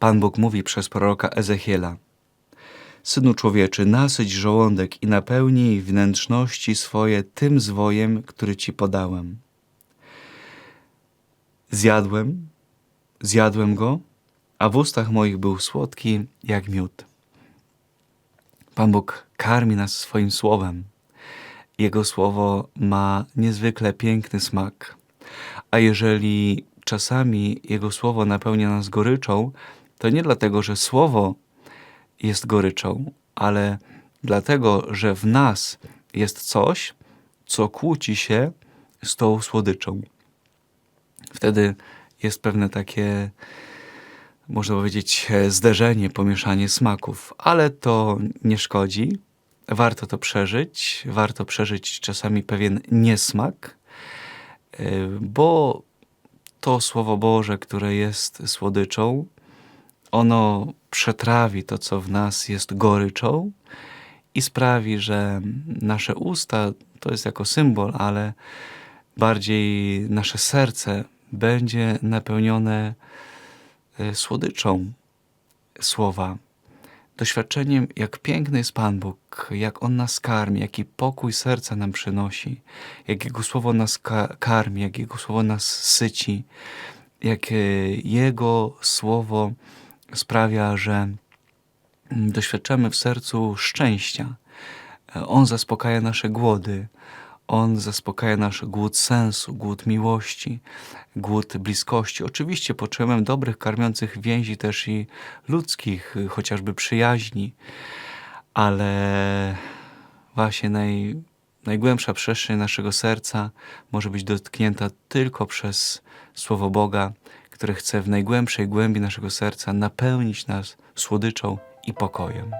Pan Bóg mówi przez proroka Ezechiela: Synu człowieczy, nasyć żołądek i napełnij wnętrzności swoje tym zwojem, który ci podałem. Zjadłem, zjadłem go, a w ustach moich był słodki jak miód. Pan Bóg karmi nas swoim słowem. Jego słowo ma niezwykle piękny smak. A jeżeli czasami Jego słowo napełnia nas goryczą, to nie dlatego, że słowo jest goryczą, ale dlatego, że w nas jest coś, co kłóci się z tą słodyczą. Wtedy jest pewne takie, można powiedzieć, zderzenie, pomieszanie smaków, ale to nie szkodzi. Warto to przeżyć, warto przeżyć czasami pewien niesmak, e, bo to Słowo Boże, które jest słodyczą, ono przetrawi to, co w nas jest goryczą i sprawi, że nasze usta to jest jako symbol, ale bardziej nasze serce będzie napełnione e, słodyczą słowa, doświadczeniem, jak piękny jest Pan Bóg, jak On nas karmi, jaki pokój serca nam przynosi, jak Jego słowo nas ka- karmi, jak Jego słowo nas syci, jak e, Jego słowo sprawia, że doświadczamy w sercu szczęścia. On zaspokaja nasze głody. On zaspokaja nasz głód sensu, głód miłości, głód bliskości. Oczywiście potrzebujemy dobrych, karmiących więzi też i ludzkich, chociażby przyjaźni, ale właśnie naj, najgłębsza przestrzeń naszego serca może być dotknięta tylko przez Słowo Boga, które chce w najgłębszej głębi naszego serca napełnić nas słodyczą i pokojem.